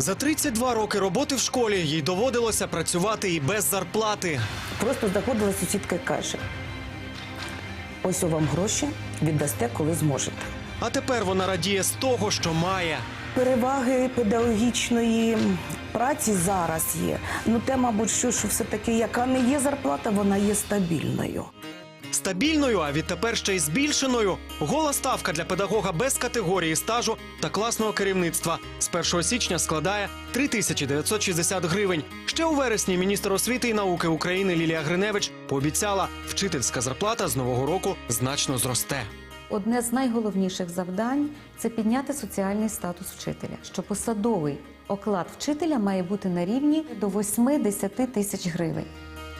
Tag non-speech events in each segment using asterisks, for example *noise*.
За 32 роки роботи в школі їй доводилося працювати і без зарплати. Просто заходила сусідка і каже: ось у вам гроші, віддасте, коли зможете. А тепер вона радіє з того, що має. Переваги педагогічної праці зараз є. Ну те, мабуть, що, що все-таки, яка не є зарплата, вона є стабільною. Стабільною, а відтепер ще й збільшеною. Гола ставка для педагога без категорії стажу та класного керівництва з 1 січня складає 3960 гривень. Ще у вересні міністр освіти і науки України Лілія Гриневич пообіцяла, вчительська зарплата з нового року значно зросте. Одне з найголовніших завдань це підняти соціальний статус вчителя, що посадовий оклад вчителя має бути на рівні до 8-10 тисяч гривень.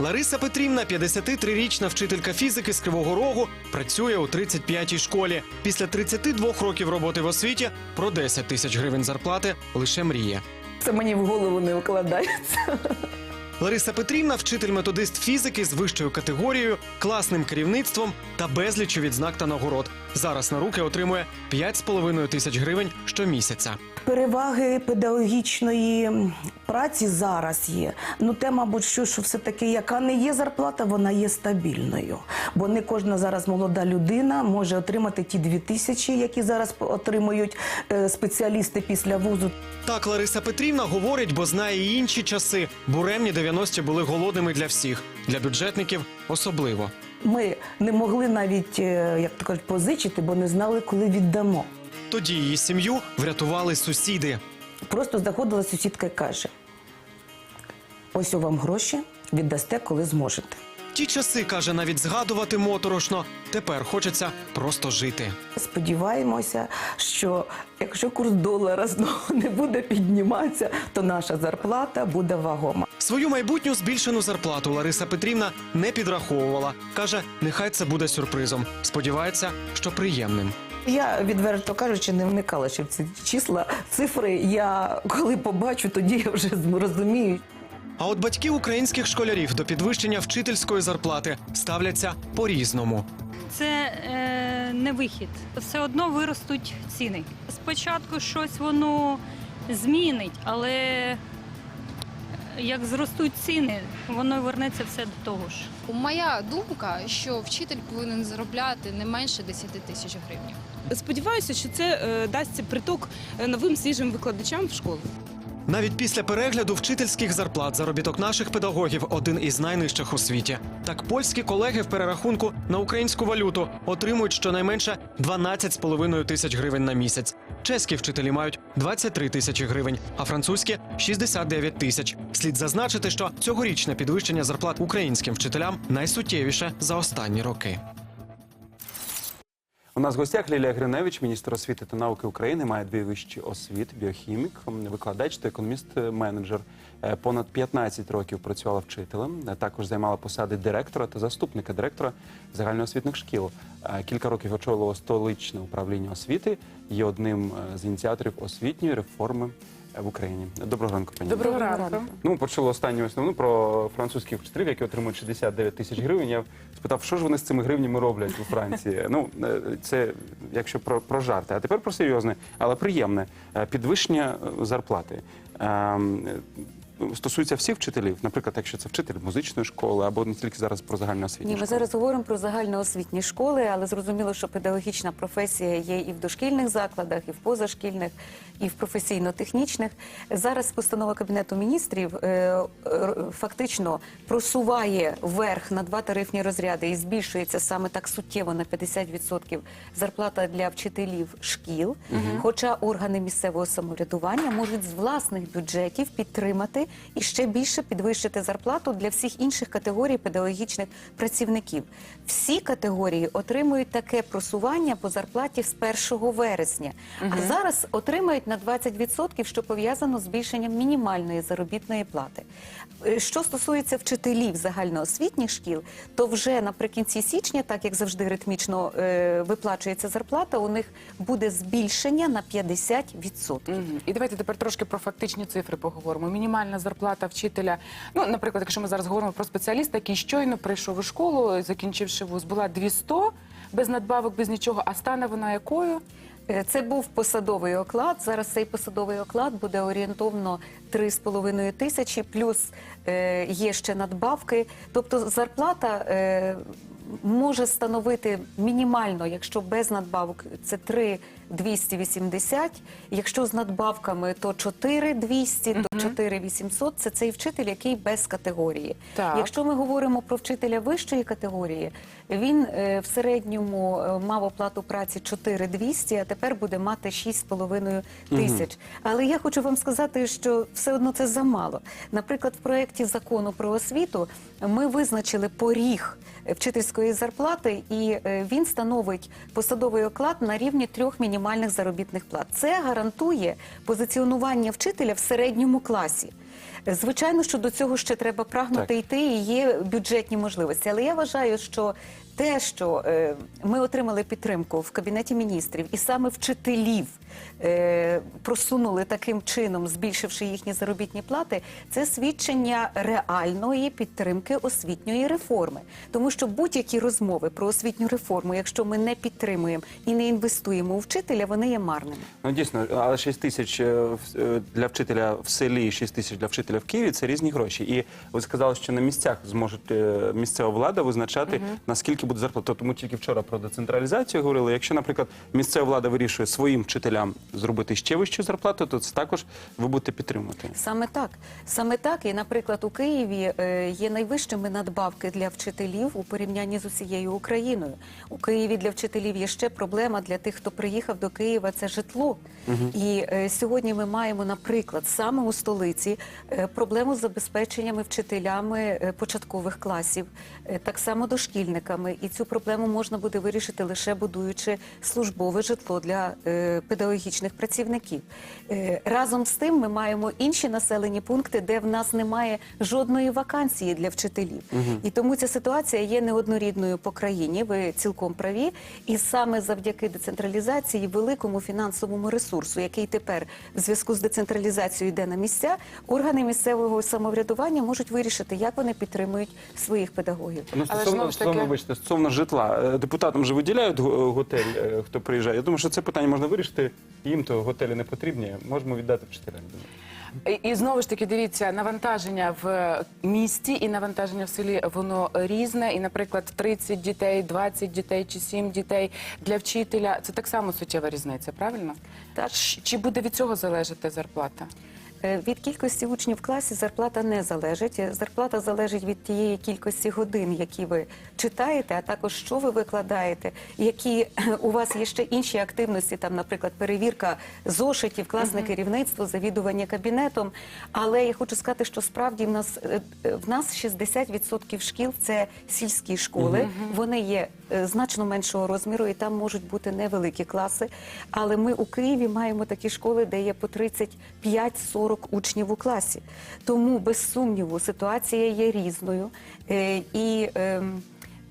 Лариса Петрівна, 53-річна вчителька фізики з Кривого Рогу, працює у 35-й школі. Після 32 років роботи в освіті про 10 тисяч гривень зарплати лише мріє. Це мені в голову не вкладається. Лариса Петрівна, вчитель-методист фізики з вищою категорією, класним керівництвом та безліччю відзнак та нагород. Зараз на руки отримує 5,5 тисяч гривень щомісяця. Переваги педагогічної праці зараз є. Ну те, мабуть, що, що все-таки, яка не є зарплата, вона є стабільною. Бо не кожна зараз молода людина може отримати ті дві тисячі, які зараз отримують е, спеціалісти після вузу. Так Лариса Петрівна говорить, бо знає і інші часи. Буремні 90-ті були голодними для всіх, для бюджетників особливо. Ми не могли навіть, е, як то кажуть, позичити, бо не знали, коли віддамо. Тоді її сім'ю врятували сусіди. Просто заходила сусідка і каже: ось у вам гроші, віддасте, коли зможете. Ті часи каже, навіть згадувати моторошно. Тепер хочеться просто жити. Сподіваємося, що якщо курс долара знову не буде підніматися, то наша зарплата буде вагома. Свою майбутню збільшену зарплату Лариса Петрівна не підраховувала. каже, нехай це буде сюрпризом. Сподівається, що приємним. Я відверто кажучи, не вникала ще в ці числа, цифри. Я коли побачу, тоді я вже розумію. А от батьки українських школярів до підвищення вчительської зарплати ставляться по-різному. це е, не вихід. Все одно виростуть ціни. Спочатку щось воно змінить, але як зростуть ціни, воно вернеться все до того ж. Моя думка, що вчитель повинен заробляти не менше 10 тисяч гривень. Сподіваюся, що це е, дасть приток е, новим свіжим викладачам в школу. Навіть після перегляду вчительських зарплат заробіток наших педагогів один із найнижчих у світі. Так польські колеги в перерахунку на українську валюту отримують щонайменше 12,5 тисяч гривень на місяць. Чеські вчителі мають 23 тисячі гривень, а французькі 69 тисяч. Слід зазначити, що цьогорічне підвищення зарплат українським вчителям найсуттєвіше за останні роки. У нас в гостях Лілія Гриневич, міністр освіти та науки України, має дві вищі освіти, біохімік, викладач та економіст-менеджер. Е, Понад 15 років працювала вчителем. Е, Також займала посади директора та заступника директора загальноосвітних шкіл. Е, Кілька років очолила столичне управління освіти. Є одним з ініціаторів освітньої реформи в Україні. Доброго ранку, пані. Доброго ранку. Ну, почули останню основну про французьких вчителів, які отримують 69 тисяч гривень. Я спитав, що ж вони з цими гривнями роблять у Франції. *laughs* Ну, е, це якщо про, про жарти. А тепер про серйозне, але приємне Е, підвищення е, зарплати. Стосується всіх вчителів, наприклад, якщо це вчитель музичної школи або не тільки зараз про загальноосвітні Ні, ми зараз говоримо про загальноосвітні школи, але зрозуміло, що педагогічна професія є і в дошкільних закладах, і в позашкільних, і в професійно-технічних. Зараз постанова Кабінету міністрів е, фактично просуває вверх на два тарифні розряди і збільшується саме так суттєво на 50% зарплата для вчителів шкіл. Хоча органи місцевого самоврядування можуть з власних бюджетів підтримати і ще більше підвищити зарплату для всіх інших категорій педагогічних працівників. Всі категорії отримують таке просування по зарплаті з 1 вересня, а зараз отримають на 20%, що пов'язано з збільшенням мінімальної заробітної плати. Е, Що стосується вчителів загальноосвітніх шкіл, то вже наприкінці січня, так як завжди ритмічно е, виплачується зарплата, у них буде збільшення на 50%. Мгм. І давайте тепер трошки про фактичні цифри поговоримо. Мінімальна зарплата вчителя. Ну, наприклад, якщо ми зараз говоримо про спеціаліста, який щойно прийшов у школу, закінчивши вуз, була 200, без надбавок, без нічого. А стане вона якою? Е, Це був посадовий оклад. Зараз цей посадовий оклад буде орієнтовно 3,5 тисячі, плюс е, є ще надбавки. Тобто зарплата е, може становити мінімально, якщо без надбавок, це 3 280, якщо з надбавками, то 4 200, то 4 800. Це цей вчитель, який без категорії. Так. Якщо ми говоримо про вчителя вищої категорії, він е, в середньому е, мав оплату праці 4200, а тепер буде мати 6,5 тисяч. Але я хочу вам сказати, що все одно це замало. Наприклад, в проєкті закону про освіту ми визначили поріг е, вчительської зарплати, і е, він становить посадовий оклад на рівні трьох мінімальних заробітних плат. Це гарантує позиціонування вчителя в середньому класі. Звичайно, що до цього ще треба прагнути Так. йти, і є бюджетні можливості. Але я вважаю, що те, що е, ми отримали підтримку в кабінеті міністрів, і саме вчителів е, просунули таким чином, збільшивши їхні заробітні плати, це свідчення реальної підтримки освітньої реформи. Тому що будь-які розмови про освітню реформу, якщо ми не підтримуємо і не інвестуємо у вчителя, вони є марними. Ну дійсно, але 6 тисяч е, е, для вчителя в селі, і 6 тисяч для вчителя в Києві це різні гроші. І ви сказали, що на місцях зможе е, місцева влада визначати наскільки буде зарплата. Тому тільки вчора про децентралізацію говорили. Якщо, наприклад, місцева влада вирішує своїм вчителям зробити ще вищу зарплату, то це також ви будете підтримувати. Саме так, саме так. І, наприклад, у Києві е, є найвищими надбавки для вчителів у порівнянні з усією Україною. У Києві для вчителів є ще проблема для тих, хто приїхав до Києва. Це житло. І е, сьогодні ми маємо, наприклад, саме у столиці е, проблему з забезпеченнями вчителями е, початкових класів, е, так само дошкільниками. І цю проблему можна буде вирішити лише будуючи службове житло для е, педагогічних працівників. Е, разом з тим, ми маємо інші населені пункти, де в нас немає жодної вакансії для вчителів. І тому ця ситуація є неоднорідною по країні. Ви цілком праві. І саме завдяки децентралізації, великому фінансовому ресурсу, який тепер в зв'язку з децентралізацією йде на місця, органи місцевого самоврядування можуть вирішити, як вони підтримують своїх педагогів. Ну, Але стосовно, таки- стосовно, вибачте, стосовно житла, е, депутатам же виділяють готель, е, хто приїжджає. Я думаю, що це питання можна вирішити. Їм то готелі не потрібні. Можемо віддати вчителям. І, і знову ж таки, дивіться, навантаження в місті і навантаження в селі воно різне. І, наприклад, 30 дітей, 20 дітей чи 7 дітей для вчителя це так само суттєва різниця, правильно? Так. Чи буде від цього залежати зарплата? Е, Від кількості учнів в класі зарплата не залежить. Е, Зарплата залежить від тієї кількості годин, які ви читаєте, а також що ви викладаєте, які у вас є ще інші активності, там, наприклад, перевірка зошитів, класне керівництво, завідування кабінетом. Але я хочу сказати, що справді в нас е, е, в нас 60% шкіл це сільські школи. Вони є е, значно меншого розміру, і там можуть бути невеликі класи. Але ми у Києві маємо такі школи, де є по 35-40 учнів у класі. Тому, без сумніву, ситуація є різною. Е, І ем,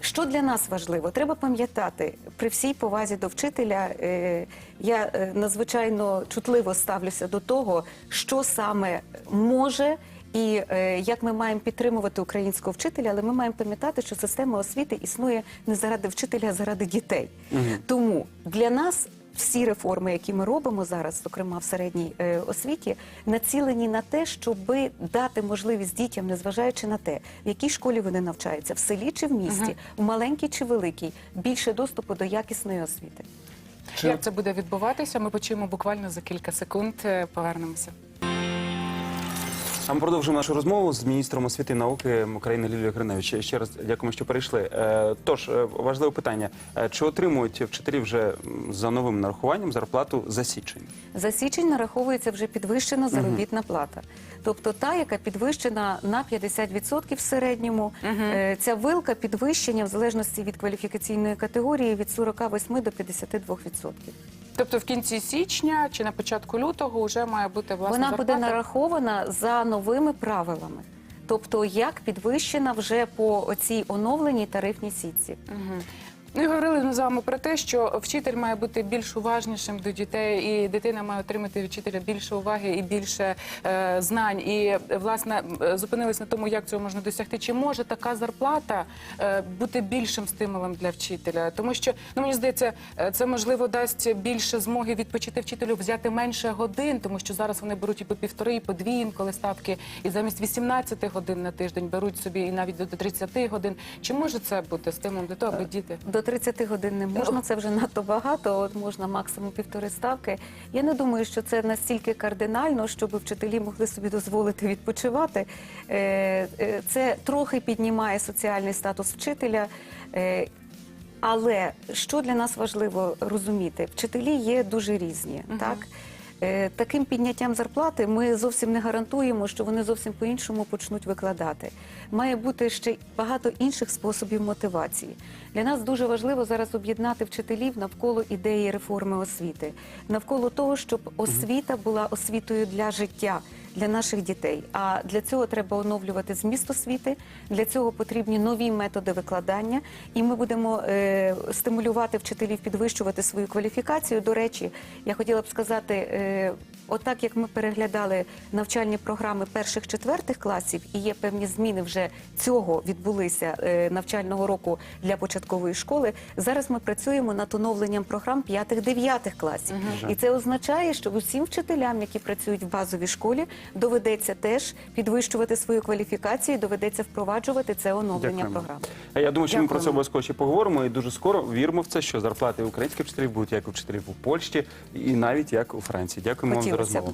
що для нас важливо? Треба пам'ятати при всій повазі до вчителя. е, Я е, надзвичайно чутливо ставлюся до того, що саме може. І е, як ми маємо підтримувати українського вчителя, але ми маємо пам'ятати, що система освіти існує не заради вчителя, а заради дітей. Тому для нас всі реформи, які ми робимо зараз, зокрема в середній е, освіті, націлені на те, щоб дати можливість дітям, незважаючи на те, в якій школі вони навчаються, в селі чи в місті, в маленькій чи великій, більше доступу до якісної освіти. Як це буде відбуватися? Ми почуємо буквально за кілька секунд. Е, Повернемося. А ми продовжуємо нашу розмову з міністром освіти і науки України Лілією Гриневич. Ще раз дякуємо, що прийшли. Е, Тож, е, важливе питання: Е, чи отримують вчителі вже за новим нарахуванням зарплату за січень? За січень нараховується вже підвищена заробітна плата. Тобто та, яка підвищена на 50% в середньому. Е, Ця вилка підвищення в залежності від кваліфікаційної категорії від 48 до 52%. Тобто в кінці січня чи на початку лютого вже має бути власна Вона зарплата? буде нарахована за новими правилами. Тобто, як підвищена вже по цій оновленій тарифній сітці. Мгм. Ну говорили ми з вами про те, що вчитель має бути більш уважнішим до дітей, і дитина має отримати від вчителя більше уваги і більше е, знань. І е, власне е, зупинились на тому, як цього можна досягти. Чи може така зарплата е, бути більшим стимулом для вчителя? Тому що ну мені здається, е, це можливо дасть більше змоги відпочити вчителю, взяти менше годин, тому що зараз вони беруть і по півтори, і по дві інколи ставки, і замість 18 годин на тиждень беруть собі і навіть до 30 годин. Чи може це бути стимулом для того, аби діти? До 30 годин не можна, це вже надто багато. От можна максимум півтори ставки. Я не думаю, що це настільки кардинально, щоб вчителі могли собі дозволити відпочивати. Е, е, Це трохи піднімає соціальний статус вчителя. Е, Але що для нас важливо розуміти, вчителі є дуже різні, так. Е, Таким підняттям зарплати ми зовсім не гарантуємо, що вони зовсім по-іншому почнуть викладати. Має бути ще багато інших способів мотивації. Для нас дуже важливо зараз об'єднати вчителів навколо ідеї реформи освіти, навколо того, щоб освіта була освітою для життя. Для наших дітей, а для цього треба оновлювати зміст освіти. Для цього потрібні нові методи викладання, і ми будемо е, стимулювати вчителів підвищувати свою кваліфікацію. До речі, я хотіла б сказати, е, отак як ми переглядали навчальні програми перших четвертих класів, і є певні зміни вже цього відбулися е, навчального року для початкової школи. Зараз ми працюємо над оновленням програм п'ятих-дев'ятих класів, і це означає, що усім вчителям, які працюють в базовій школі, доведеться теж підвищувати свою кваліфікацію, доведеться впроваджувати це оновлення програм. А Я думаю, що ми про це обов'язково ще поговоримо і дуже скоро віримо в це, що зарплати українських вчителів будуть як у вчителів у Польщі і навіть як у Франції. Дякуємо вам за Хотілося б. Розмову.